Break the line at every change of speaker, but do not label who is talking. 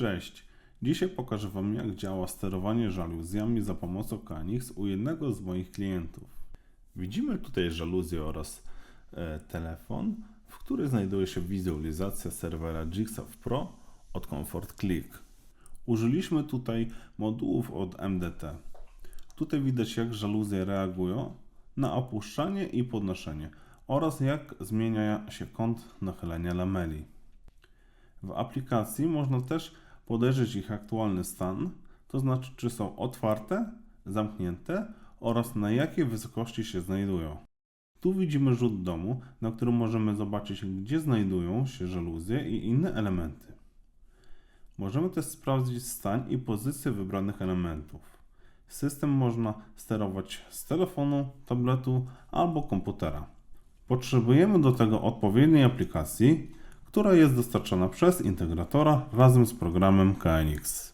Cześć! Dzisiaj pokażę Wam jak działa sterowanie żaluzjami za pomocą KNX u jednego z moich klientów. Widzimy tutaj żaluzję oraz e, telefon, w których znajduje się wizualizacja serwera Jigsaw Pro od Comfort Click. Użyliśmy tutaj modułów od MDT. Tutaj widać jak żaluzje reagują na opuszczanie i podnoszenie oraz jak zmienia się kąt nachylenia lameli. W aplikacji można też podejrzeć ich aktualny stan, to znaczy czy są otwarte, zamknięte oraz na jakiej wysokości się znajdują. Tu widzimy rzut domu, na którym możemy zobaczyć gdzie znajdują się żaluzje i inne elementy. Możemy też sprawdzić stan i pozycję wybranych elementów. System można sterować z telefonu, tabletu albo komputera. Potrzebujemy do tego odpowiedniej aplikacji, która jest dostarczana przez integratora razem z programem KNX.